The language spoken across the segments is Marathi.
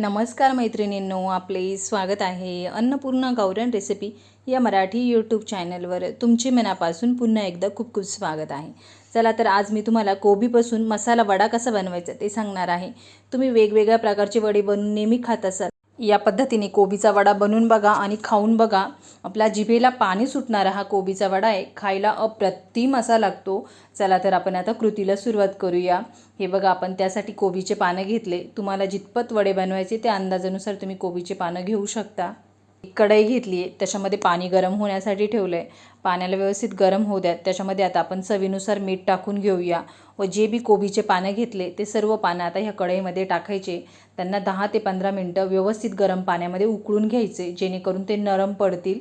नमस्कार मैत्रिणींनो आपले स्वागत आहे अन्नपूर्णा गौरन रेसिपी या मराठी यूट्यूब चॅनलवर तुमचे मनापासून पुन्हा एकदा खूप खूप स्वागत आहे. चला तर आज मी तुम्हाला कोबीपासून मसाला वडा कसा बनवायचा ते सांगणार आहे. तुम्ही वेगवेगळ्या प्रकारचे वडे बनवून नेहमी खात असाल. या पद्धतीने कोबीचा वडा बनवून बघा आणि खाऊन बघा. आपल्या जिभेला पाणी सुटणारा हा कोबीचा वडा आहे. खायला अप्रतिम असा लागतो. चला तर आपण आता कृतीला सुरुवात करूया. हे बघा आपण त्यासाठी कोबीचे पानं घेतले. तुम्हाला जितपत वडे बनवायचे त्या अंदाजानुसार तुम्ही कोबीचे पानं घेऊ शकता. कढई घेतली आहे त्याच्यामध्ये पाणी गरम होण्यासाठी ठेवलं आहे पाण्याला व्यवस्थित गरम होऊ द्या. त्याच्यामध्ये आता आपण चवीनुसार मीठ टाकून घेऊया. व जे बी कोबीचे पानं घेतले ते सर्व पानं आता ह्या कढईमध्ये टाकायचे. त्यांना दहा ते पंधरा मिनटं व्यवस्थित गरम पाण्यामध्ये उकळून घ्यायचे जेणेकरून ते नरम पडतील.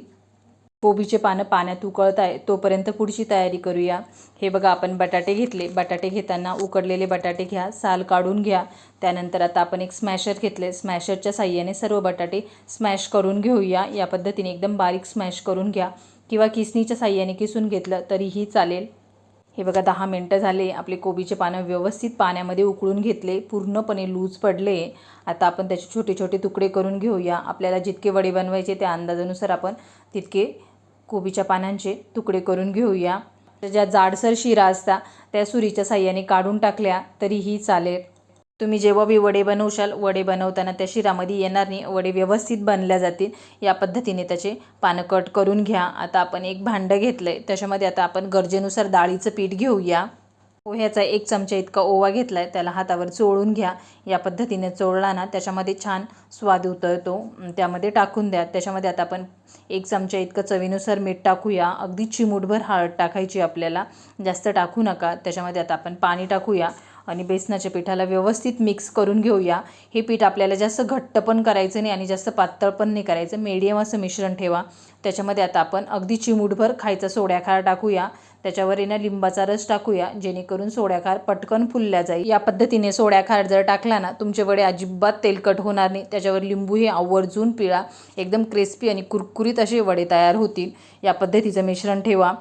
कोबीचे पानं पाण्यात उकळत आहे तोपर्यंत पुढची तयारी करूया. हे बघा आपण बटाटे घेतले. बटाटे घेताना उकडलेले बटाटे घ्या साल काढून घ्या. त्यानंतर आता आपण एक स्मॅशर घेतले स्मॅशरच्या साह्याने सर्व बटाटे स्मॅश करून घेऊया. या पद्धतीने एकदम बारीक स्मॅश करून घ्या. किंवा किसणीच्या साह्याने किसून घेतलं तरीही चालेल. हे बघा दहा मिनटं झाले. आपले कोबीचे पानं व्यवस्थित पाण्यामध्ये उकळून घेतले. पूर्णपणे लूज पडले. आता आपण त्याचे छोटे छोटे तुकडे करून घेऊया. आपल्याला जितके वडे बनवायचे त्या अंदाजानुसार आपण तितके कोबीच्या पानांचे तुकडे करून घेऊया. ज्या जाडसर शिरा असता त्या सुरीच्या साह्याने काढून टाकल्या तरीही चालेल. तुम्ही जेव्हा बी वडे बनवशाल वडे बनवताना त्या शिरामध्ये येणार नाही वडे व्यवस्थित बनल्या जातील. या पद्धतीने त्याचे पानं कट करून घ्या. आता आपण एक भांडं घेतलं आहे त्याच्यामध्ये आता आपण गरजेनुसार डाळीचं पीठ घेऊया. पोह्याचा एक चमचा इतका ओवा घेतला आहे त्याला हातावर चोळून घ्या. या पद्धतीने चोळला ना त्याच्यामध्ये छान स्वाद उतरतो. त्यामध्ये टाकून द्या. त्याच्यामध्ये आता आपण एक चमचा इतकं चवीनुसार मीठ टाकूया. अगदी चिमूटभर हळद टाकायची आपल्याला. जास्त टाकू नका. त्याच्यामध्ये आता आपण पाणी टाकूया आणि बेसनाच्या पिठाला व्यवस्थित मिक्स करून घेऊया. हे पीठ आपल्याला जास्त घट्ट पण करायचं नाही आणि जास्त पातळ पण नाही करायचं. मीडियम असं मिश्रण ठेवा. त्याच्यामध्ये आता आपण अगदी चिमूटभर खायचा सोड्याखार टाकूया. त्याच्यावर येणं लिंबाचा रस टाकूया जेणेकरून सोड्याखार पटकन फुलल्या जाईल. या पद्धतीने सोड्याखार जर टाकला ना तुमचे वडे अजिबात तेलकट होणार नाही. त्याच्यावर लिंबू हे आवर्जून पिळा. एकदम क्रिस्पी आणि कुरकुरीत असे वडे तयार होतील. या पद्धतीचं मिश्रण ठेवा.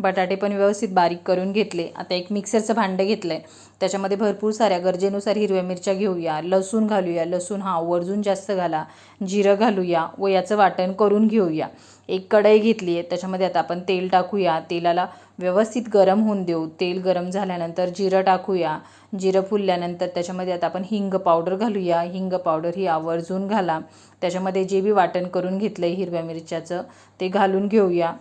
बटाटे पण व्यवस्थित बारीक करून घेतले. आता एक मिक्सरचं भांडं घेतलं आहे त्याच्यामध्ये भरपूर साऱ्या गरजेनुसार हिरव्या मिरच्या घेऊया लसूण घालूया. लसूण हा आवर्जून जास्त घाला जिरं घालूया व याचं वाटण करून घेऊया. एक कढई घेतली आहे त्याच्यामध्ये आता आपण तेल टाकूया. तेलाला व्यवस्थित गरम होऊन देऊ. तेल गरम झाल्यानंतर जिरं टाकूया. जिरं फुलल्यानंतर त्याच्यामध्ये आता आपण हिंग पावडर घालूया. हिंग पावडर ही आवर्जून घाला. त्याच्यामध्ये जे बी वाटण करून घेतलं आहे हिरव्या मिरच्याचं ते घालून घेऊया.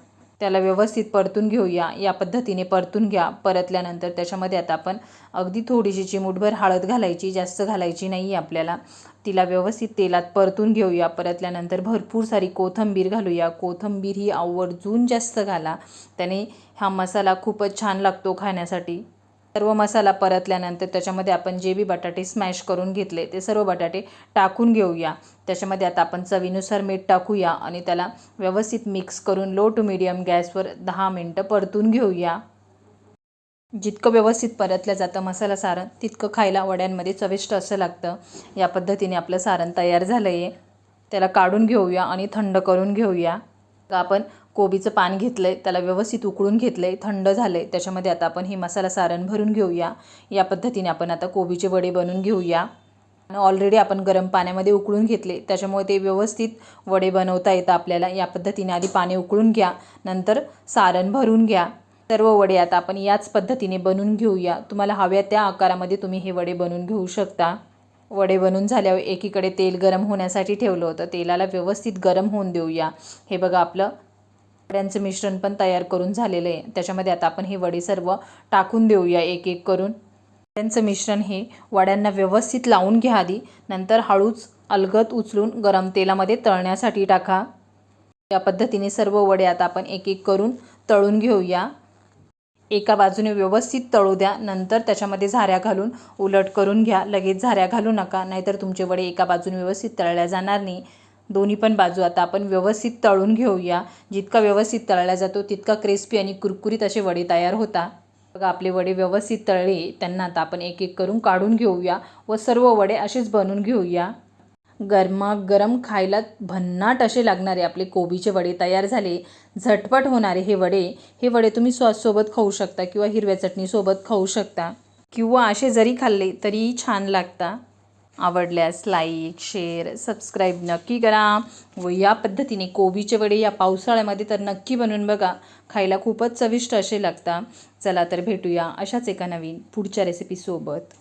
त्याला व्यवस्थित परतून घेऊया. या पद्धतीने परतून घ्या. परतल्यानंतर त्याच्यामध्ये आता आपण अगदी थोडीशी चिमूटभर हळद घालायची जास्त घालायची नाही आहे आपल्याला. तिला व्यवस्थित तेलात परतून घेऊया. परतल्यानंतर भरपूर सारी कोथंबीर घालूया. कोथंबीर ही आवर्जून जास्त घाला. त्याने हा मसाला खूपच छान लागतो खाण्यासाठी. सर्व मसाला परतल्यानंतर त्याच्यामध्ये आपण जे बी बटाटे स्मॅश करून घेतले ते सर्व बटाटे टाकून घेऊया. त्याच्यामध्ये आता आपण चवीनुसार मीठ टाकूया आणि त्याला व्यवस्थित मिक्स करून लो टू मिडियम गॅसवर दहा मिनटं परतून घेऊया. जितकं व्यवस्थित परतलं जातं मसाला सारण तितकं खायला वड्यांमध्ये चविष्ट असं लागतं. या पद्धतीने आपलं सारण तयार झालं आहे त्याला काढून घेऊया आणि थंड करून घेऊया. आपण कोबीचं पान घेतलं आहे त्याला व्यवस्थित उकळून घेतलं आहे थंड झालं आहे त्याच्यामध्ये आता आपण हे मसाला सारण भरून घेऊया. या पद्धतीने आपण आता कोबीचे वडे बनवून घेऊया. ऑलरेडी आपण गरम पाण्यामध्ये उकळून घेतले. त्याच्यामुळे ते व्यवस्थित वडे बनवता येतं आपल्याला. या पद्धतीने आधी पाणी उकळून घ्या. नंतर सारण भरून घ्या. सर्व वडे आता आपण याच पद्धतीने बनवून घेऊया. तुम्हाला हव्या त्या आकारामध्ये तुम्ही हे वडे बनवून घेऊ शकता. वडे बनून झाल्यावर एकीकडे तेल गरम होण्यासाठी ठेवलं होतं. तेलाला व्यवस्थित गरम होऊन देऊया. हे बघा आपलं वड्यांचं मिश्रण पण तयार करून झालेलं आहे. त्याच्यामध्ये आता आपण हे वडे सर्व टाकून देऊया एक एक करून. वड्यांचं मिश्रण हे वड्यांना व्यवस्थित लावून घ्या आधी. नंतर हळूच अलगद उचलून गरम तेलामध्ये तळण्यासाठी टाका. या पद्धतीने सर्व वडे आता आपण एक एक करून तळून घेऊया. एका बाजूने व्यवस्थित तळू द्या. नंतर त्याच्यामध्ये झाऱ्या घालून उलट करून घ्या. लगेच झाऱ्या घालू नका. नाहीतर तुमचे वडे एका बाजूने व्यवस्थित तळल्या जाणार नाही. दोन्ही पण बाजू. आता आपण व्यवस्थित तळून घेऊया. जितका व्यवस्थित तळला जातो तितका क्रिस्पी आणि कुरकुरीत असे वडे तयार होता. बघा आपले वडे व्यवस्थित तळले. त्यांना आता आपण एक एक करून काढून घेऊया व सर्व वडे असेच बनवून घेऊया. गरमागरम खायला भन्नाट असे लागणारे आपले कोबीचे वडे तयार झाले. झटपट होणारे हे वडे. हे वडे तुम्ही सॉससोबत खाऊ शकता किंवा हिरव्या चटणीसोबत खाऊ शकता. किंवा असे जरी खाल्ले तरीही छान लागता. आवडल्यास लाईक शेअर सबस्क्राईब नक्की करा. व या पद्धतीने कोबीचे वडे या पावसाळ्यामध्ये तर नक्की बनवून बघा. खायला खूपच चविष्ट असे लागतात चला तर भेटूया अशाच एका नवीन पुढच्या रेसिपीसोबत